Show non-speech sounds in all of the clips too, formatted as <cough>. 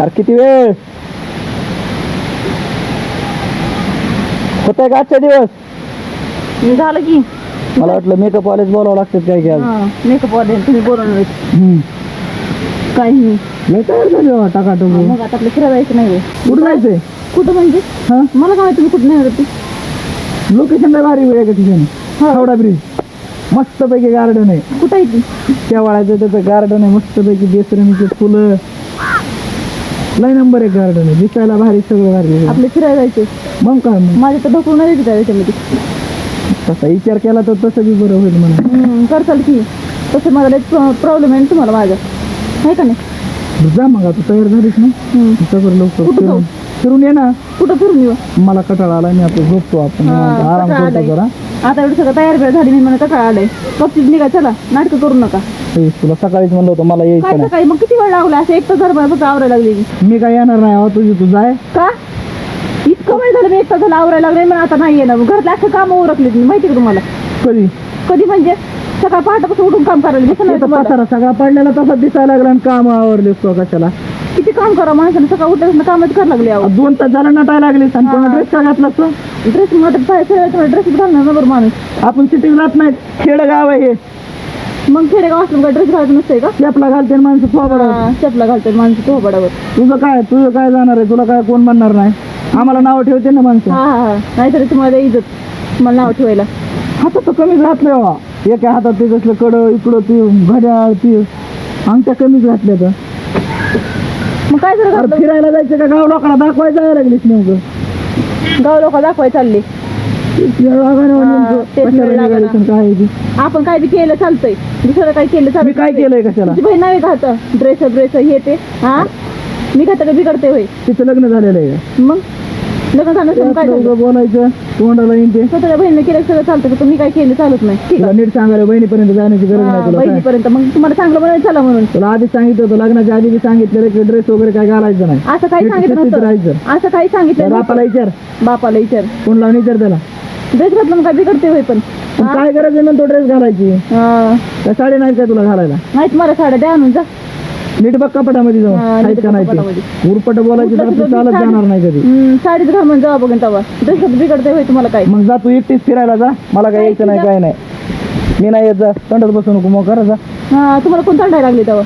अरे किती वेळ? होत आहे का आजचा दिवस? झालं की. मला वाटलं मेकअप वालेच बोलावं लागतात काय काय मेकअप वाले तुम्ही बोलवणार आहेत. काही नाही. तयार झाली टाकाटूक मग आता आपलं फिरायला जायचं नाही होय. कुठं जायचंय? कुठं म्हणजे? हा? मला काय माहिती तुम्ही कुठं नाही होती? लोकेशन लय भारी वेळ आहे का ठिकाणी. हा. हावडा ब्रिज मस्त पैकी गार्डन आहे. कुठं आहे ती? शेवाळ्याचं त्याचं गार्डन आहे. मस्त पैकी बेसरमीचे फुलं. लय नंबर एक गार्डन आहे. दिसायला भारी सगळं भारी. आपले फिरायला जायचे. मग काय मग? माझ्या तर ढकलून द्यायचं त्याच्यामध्ये. तसा विचार केला तर तसं बी बरं होईल म्हणा. हम्म, करताल की. तसं मला प्रॉब्लेम आहे ना तुम्हाला माझा. आहे का नाही? जा मग आता तयार झालीस ना? हम्म. सगळं लवकर. कुठं जाऊ? फिरून फिरून ये ना. कुठं फिरून येऊ? मला कटाळा आला मी आपण झोपतो आपण. निवांत आराम कटाळा करतो आलाय. जरा. आता एवढं सगळं तयार झाली मी म्हणत काय आलंय? बघतीच निघा चला. नाटकं करू नका. ए, तुला सकाळीच म्हणलं होतं मला काय यायचं सकाळी? मग किती वेळ लागला? असं एक तास फक्त आवरायला लागली. मी काय येणार नाही अहो तुझी तू जाय. का? इतकं वेळ झालं मी एक तास झालं आवरायला लागले पण आता नाही येणार. घरातले अख्खं काम उरकली माहिती का तुम्हाला? कधी? कधी म्हणजे? सकाळ पहाटापासून उठून काम करायला दिसत नाही इथं तुम्हाला. पसारा सगळा पडलेला तसा दिसायला लागला आणि काम आवरलेस तो कशाला? काम करा माणसाने सकाळ उठल्यापासून कामच करायला लागले अहो. दोन तास झाला नटायला लागलीस आणि हा. ड्रेस का घातलास तू ड्रेस मध्ये ड्रेस घालणार ना बरं माणूस. आपण सिटीत राहत नाहीत. खेड गाव आहे हे. मग खेडेगाव असलं का ड्रेस घालायचं नसतंय का? चपला घालते माणसं थोबड हा, चपला घालतोय माणूस तो बडावर तुझं काय तुझं काय जाणार आहे? तुला काय कोण म्हणणार नाही? आम्हाला नाव ठेवते ना माणसं. हा हा हा. नाहीतरी तुम्हाला इज्जत. मला नाव ठेवायला. हातात तर कमीच घातलं बाबा एका हातात ते कसलं कडं इकडं ती घड्याळ ती. अंगठ्या कमीच घातल्या तर. काय जर अरे घातलं फिरायला जायचं का? गाव लोकांना दाखवायला जायला लागलीस नेमकं. गाव लोक दाखवाय चालले. वेळ लागायला हा, नेमकं. तेच वेळ कशाला लागायला. निघायचं काय आहे ते. आपण काय बी केलं चालतंय. दुसरं काय केलं मी चालतंय. काय केलंय कशाला? तुझी बहीण नाही घालत ड्रेस ब्रेस हे ते. हा? मी घातलं का बिघडते होय. तिचं लग्न झालेलं आहे. मग? लग्न झालं काय झालं? बोलायचं तोंडाला येईन ते स्वतःच्या बहिणीने केलं सगळं चालतं मी काय केलं चालत नाही. ठीक तुला नीट सांगायला बहिणीपर्यंत जाण्याची गरज नाही तुला काय? बहिणीपर्यंत. मग तुम्हाला चांगलं म्हणायचं चला म्हणून. तुला आधीच सांगितलं होतं लग्नाच्या आधी बी सांगितलेलं की ड्रेस वगैरे काय घालायचं नाही. असं काही नीट सांगितलं नव्हतं. असं काही सांगितलं बापाला. विचार. बापाला विचार. कोण लावून विचार त्याला. ड्रेस घातलं मग काय बिघडते होय पण. पण काय गरज आहे तो ड्रेस घालायची? हा. साडी नाही काय तुला घालायला? नाहीत मला साड्या द्या आणून जा. नीट बघ कपाटामध्ये जाऊन हा, आहेत का बघ नाही ते. उरपट बोलायची तर आपली चालत जाणार नाही कधी. हम्म, साडीच घाल म्हणजे जावा बघेन तेव्हा. बिघडते होय तुम्हाला काय. मग जा तू एकटीच फिरायला जा. मला काय यायचं नाही काय नाही. मी नाही येत जा. तंडत बसू नको मग करा जा. हा तुम्हाला कोण थंडायला लागली तेव्हा?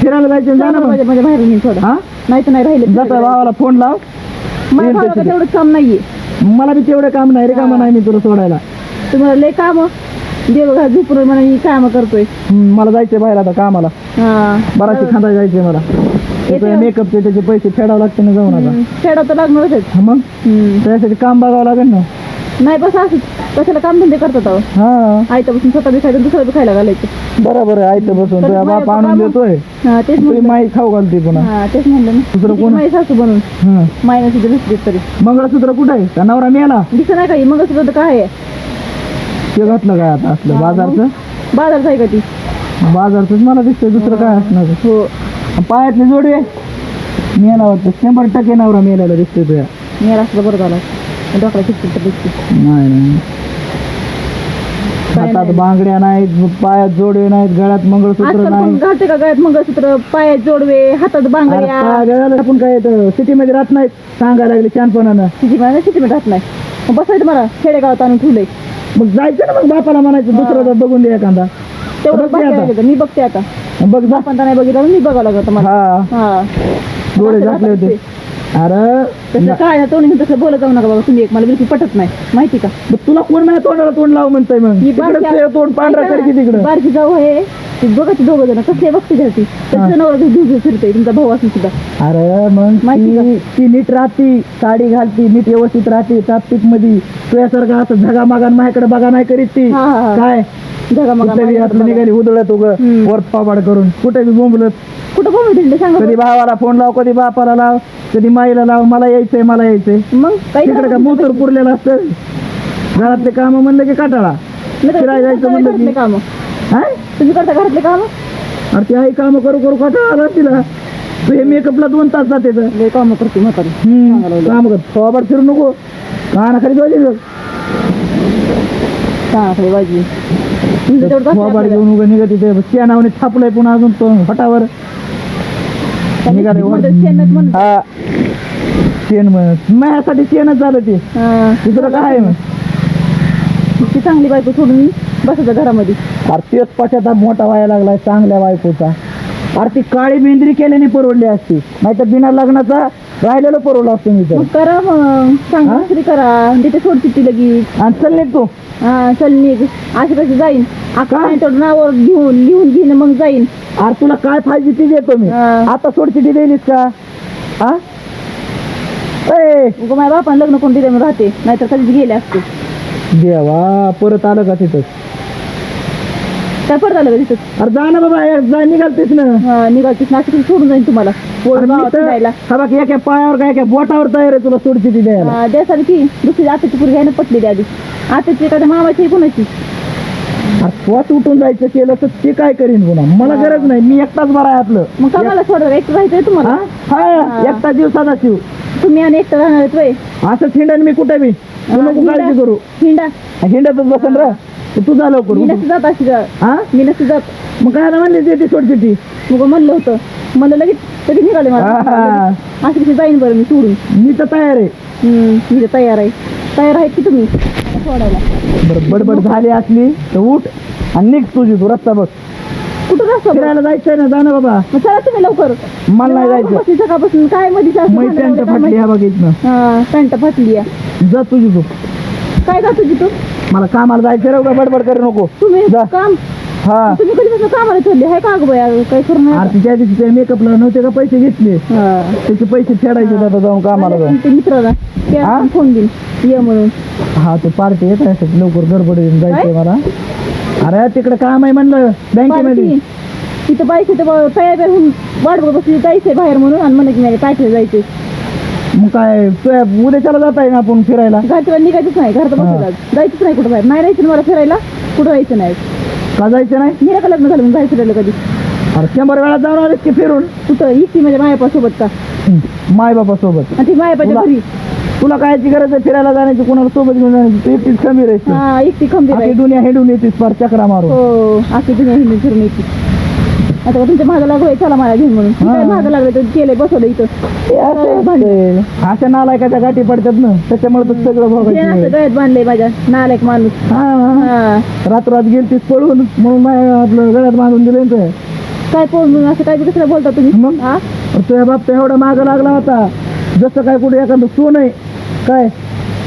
फिरायला जायचं जा ना मग. माझ्या माझ्या बाहेर मी थोडं. हा? नाही तर नाही राहिले जाता भावाला फोन लाव. भावाला त्याची तेवढं काम नाहीये. मला बी तेवढं काम नाही रे काम नाही मी तुला सोडायला. तुम्हाला लय काम. देव घा झुपून म्हणा मी काम करतोय. मला जायचंय बाहेर आता कामाला. हा. बराचशी खांदा जायचंय मला. येते. मेकअपचे त्याचे पैसे फेडावं लागते ना जाऊन आता. फेडा तर लागणारच. हा मग. त्यासाठी काम बघावं लागेल ना. नाही बस असं कशाला काम धंदे करतात अहो? हा. आयता बसून स्वतः बी खायचं दुसरं बी खायला घालायचं. बरोबर आहे आयतं बसून तुझ्या बाप आणून देतोय. हा तेच तुझी म्हणलं. माई खाऊ घालते पुन्हा. हा तेच म्हणलं ना. दुसरं कोण? माई सासू बनून. हा. सुद्धा दिसते तरी. मंगळसूत्र कुठे आहे? का नवरा मिळाला दिसत नाही काही मग सुद्धा काय आहे? ते घातलं काय आता असलं? बाजारचं? बाजारच आहे का ती? बाजारचंच मला दिसतंय दुसरं काय असणार? हो. पायातली जोडी आहे. मेला वाटतं शंभर टक्के नवरा मेल्याला दिसतोय तुझ्या. मी असलं बरं झाला. डॉक्टर तर दिसते. नाही नाही. काय हातात नाही. बांगड्या नाहीत पायात जोडवे नाहीत गळ्यात मंगळसूत्र आजकाल नाही घालते का गळ्यात मंगळसूत्र? पायात जोडवे हातात अरे बांगड्या आपण काय सिटी मध्ये राहत नाहीत सांगायला लागले छानपणानं तिची मला किती मिनिट राहत नाही. मग बसायचं मला खेडेगावात आणून ठेवलंय. मग जायचं ना मग बापाला म्हणायचं दुसरं बघून दे एखादा. तेवढं बघते बघायला आता. मी बघते आता. बघ जा. आपण तर नाही बघितलं मी बघावं लागतं मला. हा. हा. डोळे झाकले होते. अरे तसं काय तोंड तसं बोलत जाऊ नका बाबा तुम्ही एक मला बिलकुल पटत नाही. माहिती का? मग तुला कोण नाही तोंडाला तोंड लाव म्हणतंय मग? ही तिकडे ते तोंड पांढरा ऐका ना, कडकी तिकडं. बारकी जाऊ आहे. ती बघायची दोघं जण कसले बघते घरती त्याचं नवरा घेऊन घेऊन फिरते तुमचा भाऊ असून सुद्धा. अरे मग माहिती ती ती नीट राहती साडी घालती नीट व्यवस्थित राहते टापटीपमध्ये तुझ्यासारखं असं झगा मागान माझ्याकडे बघा नाही करीत ती. हा, हा, हा. काय? मग कुठे बी आपलं निघाली उधळत उग. वर पाबाड करून. कुठे बी बोंबलत. कुठं सांगा कधी बरं. भावाला फोन लाव कधी बापाला लाव कधी माईला लाव मला यायचंय मला यायचंय. मग काही तिकडे का मोतर पुरलेलं असतं? घरातले काम म्हणलं की काटाळा. फिरायला जायचं म्हणलं घरातले की काम. हा? तुम्ही करता घरातले काम? अरे ते आई काम करू करू काटाळा आला तिला. तू हे मेकअपला दोन तास जाते तर. लय काम करते म्हातारी. हम्म, सांगायला लागलं. काम कर. थोबाड फिरू नको. कानाखाली जाऊ तुमचं आपल्याला? घेऊन उगा निघत तिथे त्या नावाने थापलंय पुन्हा अजून तो हटावर निघाले म्हण माझ्यासाठी शेणच झालं ते. दुसरं काय आहे? मग ती चांगली बायको सोडून बसायचं घरामध्ये. अरे तेच पश्चाताप मोठा व्हायला लागलाय चांगल्या बायकोचा. अरे ती काळी मेंद्री केल्याने परवडली असती. नाही तर बिना लग्नाचा राहिलेलं परवडलं असतं मी तर. मग करा मग. हा? दुसरी करा. तिथे सोडती ती लगेच. आणि चल निघ तू. हा चल निघ. अशी कशी जाईन. का? आता नावावर घेऊन लिहून घेईन मग जाईन. अरे तुला काय पाहिजे ती देतो मी. हा. आता सोडचिठी दिलीस का? हा? ए! उगा माझ्या बापान लग्न कोण दिले म्हणून राहते. नाहीतर कधीच गेले असते. देवा परत आलं का तिथं? काय पडत आलं का तिथं? अरे जा ना बाबा एक जा निघालतेस ना हा निघालतीस नाशिक सोडून जाईन तुम्हाला. अरे मी तर- हा बघ एका पायावर काय एका बोटावर तयार आहे तुला सोडचिठी द्यायला. हा, द्यासाठी की दुसरी आताची पुरी घ्यायला पटलेली आधी. आताची एखाद्या मामाची कुणाची? अरे स्वत उठून जायचं केलं तर ते काय करीन पुन्हा? मला. गरज नाही. मी एकटाच बरा आहे आपलं. मग का मला सोडा एकटं राहायचंय तुम्हाला. हा? हा हा. एकटा दिवसाचा शिव. तुम्ही आणि एकटं राहणार आहेत. असं हिंडन मी कुठे बी? तू नको हिंडा. काळजी करू. हिंडा. हिंडतच बसन रा. तू जा लवकर मी. नसती जात अशी जा- हा? मी नसती जात. मग काय म्हणली ते ती सोडचिठी मग म्हणलं होतं. म्हणलं लगेच लगेच निघाले मला. हा. अशी कशी जाईन बरं मी सोडून. मी तर तयार आहे. हम्म, मी तर तयार आहे. तयार आहेत की तुम्ही? मला सोडायला. बरं बडबड झाली असली तर उठ आणि निघ तुझी तू रस्ता बघ. कुठं रस्ता फिरायला जायचंय ना जा ना बाबा. मग चला तुम्ही लवकर. मला नाही जायचं. बसली सकाळपासून काय मध्ये काय फाटली ह्या? बघितलं हा पॅन्ट फाटली आहे. जा तुझी तू. काय का तुझी तू? मला कामाला जायचं रे उगा बडबड करू नको. तुम्ही जा. काम हा. तुम्ही कधीपासून कामाला का काय करू नये आरती त्या दिवशी मेकअपला नव्हते का पैसे घेतले? हा. त्याचे पैसे फेडायचे आता जाऊन कामाला जाऊन. ते मित्राला ते हा? आपण फोन ये म्हणून. हा ते पार्टी येत आहे लवकर गडबड जायचंय मला. अरे तिकडे काम आहे म्हणलं बँकेमध्ये. पार्टी. तिथं बाईक तयार तयार होऊन वाट बघत बसली जायचंय बाहेर म्हणून आणि म्हणत की नाही काय जायचंय. मग काय तुया उद्याच्याला जात आहे ना आपण फिरायला? घरच्या निघायचंच नाही घरात हा. बसायचं जायचंच नाही कुठं बाहेर. नाही राहायचं मला फिरायला कुठं जायचं नाही. का जायचं नाही? निरा का लग्न झालं म्हणून जायचं राहिलं कधी? अरे शंभर वेळा जाणार आहेस की फिरून? कुठं इकती माझ्या मायापासोबत का? माय बाबा सोबत आणि ती मायापाच्या तुला- घरी. तुला कायची गरज आहे फिरायला जाण्याची? कोणाला सोबत घेऊन जाण्याची? तू एकटीच राहायची हा एकटी खंबीर आखी आहे. दुनिया हेडून येतेस फार चक्रा मारून. हो अशी दुनिया हिंदू फिरून येते आता का तुमच्या महागा लागलोय चला मला घेऊन म्हणून. मी काय. महागा लागलं तर केलंय बसवलं इथं. असं. अशा नालायकाच्या गाठी पडतात ना त्याच्यामुळे तर सगळं असं बघायचं गळ्यात बांधलंय माझ्या नालायक माणूस. हा. हा. हा रात्रात गेलतीस पळून म्हणून माझ्या आपलं गळ्यात बांधून दिले काय पोहोचून असं काय बी कसं बोलता तुम्ही? मग? हा? तुझ्या बाप तर एवढा माग लागला होता. जसं काय कुठे एखादं सोन आहे काय?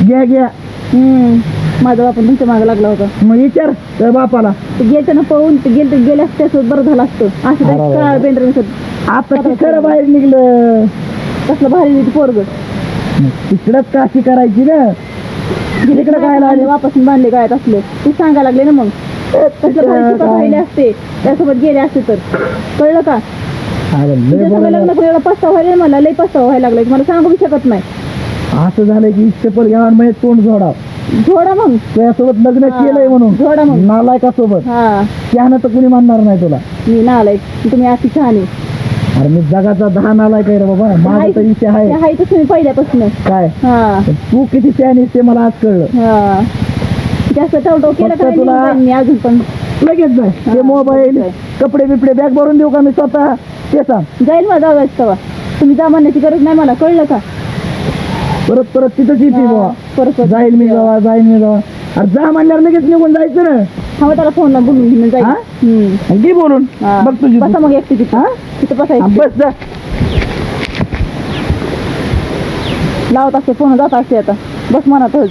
घ्या घ्या. हम्म. माझा बाप तुमच्या मागे लागला होता. मग विचार त्या बापाला. ते गेलं ना पळून ते गेलं गेले असते त्यासोबत बरं झालं असतं. असं अरे काय वा. काळ बेंद्र आता ते खरं बाहेर निघलं. कसलं भारी पोरग. तिकडंच काशी करायची ना? तिकडं काय लागले? वापस बांधले गायत असले. ते सांगायला लागले ना मग. भारी <laughs> शिकत राहिले असते. त्यासोबत गेले असते तर. कळलं का? अरे लय तुझ्या बरं संग लग्न झालं. करून एवढा पस्तावा व्हायला मला लई पस्तावा व्हायला लागलाय मला सांगू बी शकत नाही. असं झालं की चप्पल घ्यावं आणि माझे तोंड जोडा जोडा मग. तुझ्यासोबत लग्न. केलंय म्हणून. जोडा मग. नालायकासोबत. हा. त्यानं तर कुणी मानणार नाही तुला. मी नालाय तुम्ही अति छान आहे अरे मी जगाचा दहा नालायक आहे रे बाबा. माझा तर विषय ते आहे. आहे तर तुम्ही पहिल्यापासून. काय? हा. तू किती शहाणी ते मला आज कळलं. हा. जास्त टवटव केलं फक्त का नाही तुला- जाईन मी अजून पण. लगेच जाय. ते हा, मोबाईल. कपडे बिपडे बॅग भरून देऊ का मी स्वतः? ते सांग. जाईल मला जाऊ तेव्हा तुम्ही जा म्हणण्याची गरज नाही मला. कळलं का? परत परत तिथंच येते बाबा. परत जाईल मी जावा जाईल मी जावा. अरे जा म्हणल्यावर लगेच निघून जायचं ना. हा मग त्याला फोनला बोलून घेऊन जाईल. हा? हम्म. आणि घे बोलून. हा. बघ तुझी बसा. मग एकटी तिथं. हा? तिथं हा, बसायचं बस जा. लावत असते फोन जात असते आता. बस म्हणतच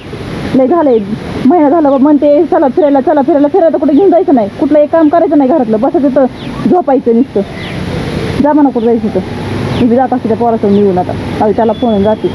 लय झालंय. महिना झाला बा म्हणते चला फिरायला चला फिरायला. फिरायला कुठे घेऊन जायचं नाही. कुठलं एक काम करायचं नाही घरातलं. बसायचं तर झोपायचं नुसतं. जा म्हणा कुठं जायचं तर मी बी जात असते त्या पोरासोबत निघून आता. त्याला फोन जाते.